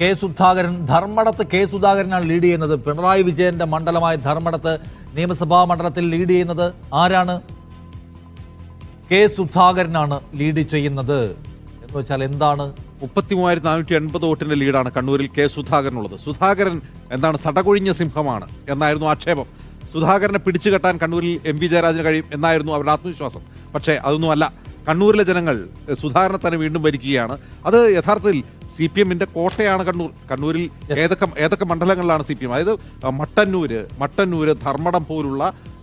K Sudhakaran ധർമ്മടത്ത് K സുധാകരനാണ് lead ചെയ്യുന്നത്. പിണറായി വിജയന്റെ മണ്ഡലമായ ധർമ്മടത്ത് നിയമസഭാ മണ്ഡലത്തിൽ ലീഡ് ചെയ്യുന്നത് ആരാണ്? കെ സുധാകരനാണ് ലീഡ് ചെയ്യുന്നത്. എന്ന് വെച്ചാൽ എന്താണ്? മുപ്പത്തി മൂവായിരത്തി നാനൂറ്റി എൺപത് വോട്ടിന്റെ ലീഡാണ് കണ്ണൂരിൽ കെ സുധാകരനുള്ളത്. സുധാകരൻ എന്താണ് സടകൊഴിഞ്ഞ സിംഹമാണ് എന്നായിരുന്നു ആക്ഷേപം. സുധാകരനെ പിടിച്ചു കെട്ടാൻ കണ്ണൂരിൽ എം വി ജയരാജന് കഴിയും എന്നായിരുന്നു അവരുടെ ആത്മവിശ്വാസം. പക്ഷേ അതൊന്നുമല്ല. കണ്ണൂരിലെ ജനങ്ങൾ സുധാകരനെ തന്നെ വീണ്ടും ഭരിക്കുകയാണ്. അത് യഥാർത്ഥത്തിൽ സി പി എമ്മിന്റെ കോട്ടയാണ് കണ്ണൂർ. കണ്ണൂരിൽ ഏതൊക്കെ ഏതൊക്കെ മണ്ഡലങ്ങളിലാണ് സി പി എം? അതായത് മട്ടന്നൂര് മട്ടന്നൂര് ധർമ്മടം പോലുള്ള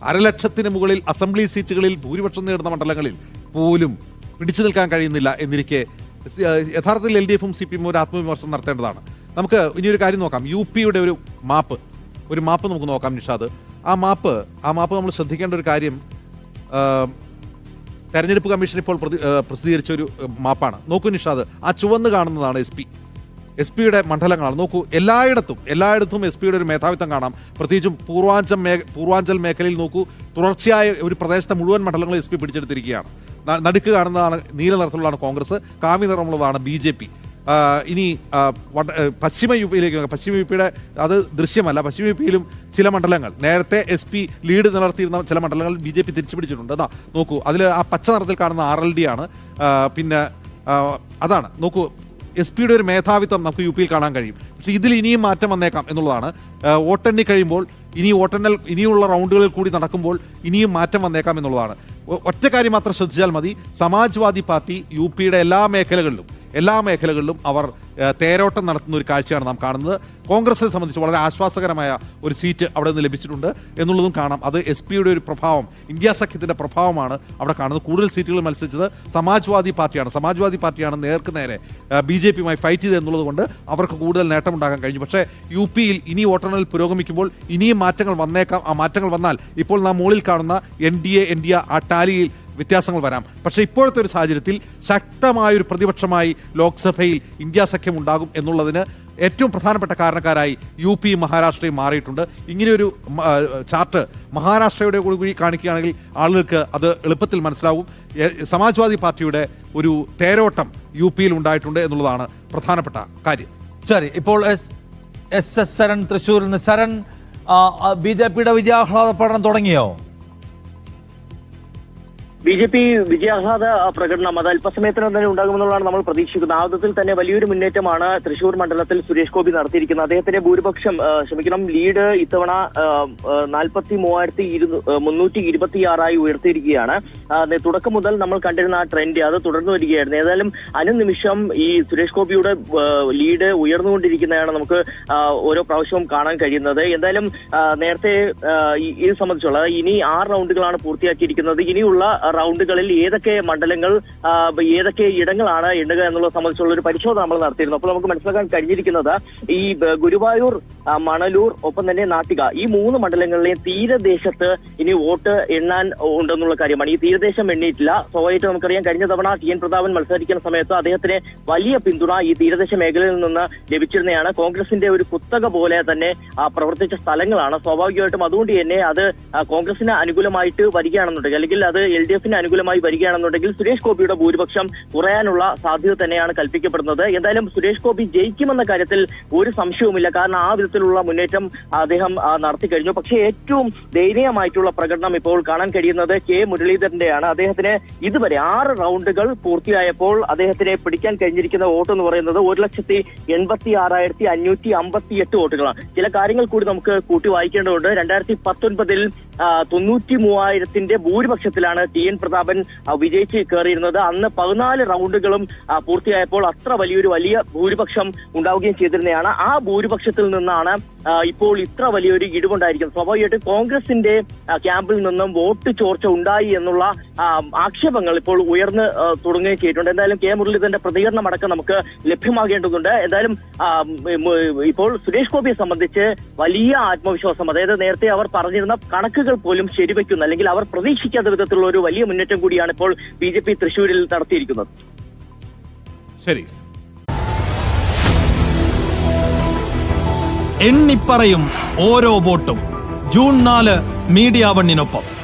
അരലക്ഷത്തിന് മുകളിൽ അസംബ്ലി സീറ്റുകളിൽ ഭൂരിപക്ഷം നേടുന്ന മണ്ഡലങ്ങളിൽ പോലും പിടിച്ചു നിൽക്കാൻ കഴിയുന്നില്ല എന്നിരിക്കെ യഥാർത്ഥത്തിൽ എൽ ഡി എഫും സി പി എമ്മും ഒരു ആത്മവിമർശനം നടത്തേണ്ടതാണ്. നമുക്ക് ഇനിയൊരു കാര്യം നോക്കാം. യു പിയുടെ ഒരു മാപ്പ് ഒരു മാപ്പ് നമുക്ക് നോക്കാം നിഷാദ്. ആ മാപ്പ് ആ മാപ്പ് നമ്മൾ ശ്രദ്ധിക്കേണ്ട ഒരു കാര്യം തെരഞ്ഞെടുപ്പ് കമ്മീഷൻ ഇപ്പോൾ പ്രസിദ്ധീകരിച്ച ഒരു മാപ്പാണ്. നോക്കൂ നിഷാദ് ആ ചുവന്ന് കാണുന്നതാണ് എസ് പി. എസ് പിയുടെ മണ്ഡലങ്ങളാണ്. നോക്കൂ എല്ലായിടത്തും എല്ലായിടത്തും എസ് പിയുടെ ഒരു മേധാവിത്വം കാണാം. പ്രത്യേകിച്ചും പൂർവാഞ്ചൽ മേ പൂർവാഞ്ചൽ മേഖലയിൽ നോക്കൂ തുടർച്ചയായ ഒരു പ്രദേശത്തെ മുഴുവൻ മണ്ഡലങ്ങളും എസ് പി പിടിച്ചെടുത്തിരിക്കുകയാണ്. നടുക്ക് കാണുന്നതാണ് നീല നിറത്തിലുള്ളതാണ് കോൺഗ്രസ് കാവി നിറമുള്ളതാണ് ബി ജെ പി. ഇനി പശ്ചിമ യു പിയിലേക്ക്. പശ്ചിമ യു പിയുടെ അത് ദൃശ്യമല്ല. പശ്ചിമ യു പിയിലും ചില മണ്ഡലങ്ങൾ നേരത്തെ എസ് പി ലീഡ് നിലർത്തിയിരുന്ന ചില മണ്ഡലങ്ങൾ ബി ജെ പി തിരിച്ചുപിടിച്ചിട്ടുണ്ട്. അതാ നോക്കൂ അതിൽ ആ പച്ച നിറത്തിൽ കാണുന്ന ആർ എൽ ഡി ആണ്. പിന്നെ അതാണ് നോക്കൂ എസ് പിയുടെ ഒരു മേധാവിത്വം നമുക്ക് യു പിയിൽ കാണാൻ കഴിയും. പക്ഷെ ഇതിൽ ഇനിയും മാറ്റം വന്നേക്കാം എന്നുള്ളതാണ്. വോട്ടെണ്ണി കഴിയുമ്പോൾ ഇനി വോട്ടെണ്ണൽ ഇനിയുള്ള റൗണ്ടുകളിൽ കൂടി നടക്കുമ്പോൾ ഇനിയും മാറ്റം വന്നേക്കാം എന്നുള്ളതാണ്. ഒറ്റ കാര്യം മാത്രം ശ്രദ്ധിച്ചാൽ മതി. സമാജ്വാദി പാർട്ടി യു പിയുടെ എല്ലാ മേഖലകളിലും എല്ലാ മേഖലകളിലും അവർ തേരോട്ടം നടത്തുന്ന ഒരു കാഴ്ചയാണ് നാം കാണുന്നത്. കോൺഗ്രസിനെ സംബന്ധിച്ച് വളരെ ആശ്വാസകരമായ ഒരു സീറ്റ് അവിടെ നിന്ന് ലഭിച്ചിട്ടുണ്ട്. എന്നുള്ളതും കാണാം. അത് എസ് പിയുടെ ഒരു പ്രഭാവം ഇന്ത്യ സഖ്യത്തിന്റെ പ്രഭാവമാണ് അവിടെ കാണുന്നത്. കൂടുതൽ സീറ്റുകൾ മത്സരിച്ചത് സമാജ്വാദി പാർട്ടിയാണ്. സമാജ്വാദി പാർട്ടിയാണ് നേർക്ക് നേരെ ബി ജെ പിയുമായി ഫൈറ്റ് ചെയ്തത് എന്നുള്ളതുകൊണ്ട് അവർക്ക് കൂടുതൽ നേട്ടമുണ്ടാക്കാൻ കഴിഞ്ഞു. പക്ഷേ യു പിയിൽ ഇനി വോട്ടെണ്ണൽ പുരോഗമിക്കുമ്പോൾ ഇനിയും മാറ്റങ്ങൾ വന്നേക്കാം ആ മാറ്റങ്ങൾ വന്നാൽ ഇപ്പോൾ നാം മുകളിൽ കാണുന്ന N D A N D ആ ടാലിയിൽ വ്യത്യാസങ്ങൾ വരാം. പക്ഷേ ഇപ്പോഴത്തെ ഒരു സാഹചര്യത്തിൽ ശക്തമായൊരു പ്രതിപക്ഷമായി ലോക്സഭയിൽ ഇന്ത്യ സഖ്യം ഉണ്ടാകും എന്നുള്ളതിന് ഏറ്റവും പ്രധാനപ്പെട്ട കാരണക്കാരായി യു പി മഹാരാഷ്ട്രയും മാറിയിട്ടുണ്ട്. ഇങ്ങനെയൊരു ചാർട്ട് മഹാരാഷ്ട്രയുടെ കൂടി കൂടി കാണിക്കുകയാണെങ്കിൽ ആളുകൾക്ക് അത് എളുപ്പത്തിൽ മനസ്സിലാവും. സമാജ്വാദി പാർട്ടിയുടെ ഒരു തേരോട്ടം യു പിയിൽ ഉണ്ടായിട്ടുണ്ട് എന്നുള്ളതാണ് പ്രധാനപ്പെട്ട കാര്യം. ശരി ഇപ്പോൾ എസ് എസ് ശരൺ തൃശ്ശൂരിൽ നിന്ന് ശരൺ ബി ജെ പിയുടെ വിജയാഹ്ലാദ പഠനം തുടങ്ങിയോ? ബി ജെ പി വിജയാഹ്ലാദ പ്രകടനം അത് അല്പസമയത്തിനും തന്നെ ഉണ്ടാകുമെന്നുള്ളതാണ് നമ്മൾ പ്രതീക്ഷിക്കുന്നത്. ആദ്യത്തിൽ തന്നെ വലിയൊരു മുന്നേറ്റമാണ് തൃശൂർ മണ്ഡലത്തിൽ സുരേഷ് ഗോപി നടത്തിയിരിക്കുന്നത്. അദ്ദേഹത്തിന്റെ ഭൂരിപക്ഷം ക്ഷമിക്കണം ലീഡ് ഇത്തവണ നാൽപ്പത്തി മൂവായിരത്തി മുന്നൂറ്റി ഇരുപത്തിയാറായി ഉയർത്തിയിരിക്കുകയാണ്. തുടക്കം മുതൽ നമ്മൾ കണ്ടിരുന്ന ആ ട്രെൻഡ് അത് തുടർന്നു വരികയായിരുന്നു. ഏതായാലും അനുനിമിഷം ഈ സുരേഷ് ഗോപിയുടെ ലീഡ് ഉയർന്നുകൊണ്ടിരിക്കുന്നതാണ് നമുക്ക് ഓരോ പ്രാവശ്യവും കാണാൻ കഴിയുന്നത്. എന്തായാലും നേരത്തെ ഇത് സംബന്ധിച്ചുള്ള ഇനി ആറ് റൗണ്ടുകളാണ് പൂർത്തിയാക്കിയിരിക്കുന്നത്. ഇനിയുള്ള റൗണ്ടുകളിൽ ഏതൊക്കെ മണ്ഡലങ്ങൾ ഏതൊക്കെ ഇടങ്ങളാണ് എണ്ണുക എന്നുള്ളത് സംബന്ധിച്ചുള്ള ഒരു പരിശോധന നമ്മൾ നടത്തിയിരുന്നു. അപ്പോൾ നമുക്ക് മനസ്സിലാക്കാൻ കഴിഞ്ഞിരിക്കുന്നത് ഈ ഗുരുവായൂർ മണലൂർ ഒപ്പം തന്നെ നാട്ടിക ഈ മൂന്ന് മണ്ഡലങ്ങളിലെയും തീരദേശത്ത് ഇനി വോട്ട് എണ്ണാൻ ഉണ്ടെന്നുള്ള കാര്യമാണ്. ഈ തീരദേശം എണ്ണിയിട്ടില്ല സ്വാഭാവികമായിട്ട് നമുക്കറിയാം കഴിഞ്ഞ തവണ ടി എൻ പ്രതാപൻ മത്സരിക്കുന്ന സമയത്ത് അദ്ദേഹത്തിന് വലിയ പിന്തുണ ഈ തീരദേശ മേഖലയിൽ നിന്ന് ലഭിച്ചിരുന്നതാണ്. കോൺഗ്രസിന്റെ ഒരു കുത്തക പോലെ തന്നെ പ്രവർത്തിച്ച സ്ഥലങ്ങളാണ്. സ്വാഭാവികമായിട്ടും അതുകൊണ്ട് തന്നെ അത് കോൺഗ്രസിന് അനുകൂലമായിട്ട് വരികയാണെന്നുണ്ടെങ്കിൽ അല്ലെങ്കിൽ അത് എൽ ഡി എഫിന് അനുകൂലമായി വരികയാണെന്നുണ്ടെങ്കിൽ സുരേഷ് ഗോപിയുടെ ഭൂരിപക്ഷം കുറയാനുള്ള സാധ്യത തന്നെയാണ് കൽപ്പിക്കപ്പെടുന്നത്. എന്തായാലും സുരേഷ് ഗോപി ജയിക്കുമെന്ന കാര്യത്തിൽ ഒരു സംശയവുമില്ല. കാരണം ആ വിധത്തിലുള്ള മുന്നേറ്റം അദ്ദേഹം നടത്തി കഴിഞ്ഞു. പക്ഷേ ഏറ്റവും ദയനീയമായിട്ടുള്ള പ്രകടനം ഇപ്പോൾ കാണാൻ കഴിയുന്നത് കെ മുരളീധരന്റെയാണ്. അദ്ദേഹത്തിന് ഇതുവരെ ആറ് റൗണ്ടുകൾ പൂർത്തിയായപ്പോൾ അദ്ദേഹത്തിനെ പിടിക്കാൻ കഴിഞ്ഞിരിക്കുന്ന വോട്ട് എന്ന് പറയുന്നത് ഒരു ലക്ഷത്തി എൺപത്തി ആറായിരത്തി അഞ്ഞൂറ്റി അമ്പത്തി എട്ട് വോട്ടുകളാണ്. ചില കാര്യങ്ങൾ കൂടി നമുക്ക് കൂട്ടി വായിക്കേണ്ടതുണ്ട്. രണ്ടായിരത്തി പത്തൊൻപതിൽ തൊണ്ണൂറ്റി മൂവായിരത്തിന്റെ ഭൂരിപക്ഷത്തിലാണ് ടി എൻ പ്രതാപൻ വിജയിച്ച് കയറിയിരുന്നത്. അന്ന് പതിനാല് റൗണ്ടുകളും പൂർത്തിയായപ്പോൾ അത്ര വലിയൊരു വലിയ ഭൂരിപക്ഷം ഉണ്ടാവുകയും ചെയ്തിരുന്നതാണ്. ആ ഭൂരിപക്ഷത്തിൽ നിന്നാണ് ഇപ്പോൾ ഇത്ര വലിയൊരു ഇടിവുണ്ടായിരിക്കും. സ്വാഭാവികമായിട്ടും കോൺഗ്രസിന്റെ ക്യാമ്പിൽ നിന്നും വോട്ട് ചോർച്ച ഉണ്ടായി എന്നുള്ള ആക്ഷേപങ്ങൾ ഇപ്പോൾ ഉയർന്ന് തുടങ്ങിയിട്ടുണ്ട് എന്തായാലും കെ മുരളീധരന്റെ പ്രതികരണം അടക്കം നമുക്ക് ലഭ്യമാകേണ്ടതുണ്ട്. എന്തായാലും ഇപ്പോൾ സുരേഷ് ഗോപിയെ സംബന്ധിച്ച് വലിയ ആത്മവിശ്വാസം അതായത് നേരത്തെ അവർ പറഞ്ഞിരുന്ന കണക്കുകൾ പോലും ശരിവെക്കുന്ന അല്ലെങ്കിൽ അവർ പ്രതീക്ഷിക്കാത്ത വിധത്തിലുള്ള ഒരു വലിയ മുന്നേറ്റം കൂടിയാണ് ഇപ്പോൾ ബി തൃശൂരിൽ നടത്തിയിരിക്കുന്നത്. ശരി. എണ്ണിപ്പറയും ഓരോ വോട്ടും. ജൂൺ നാല് മീഡിയ വണ്ണിനൊപ്പം.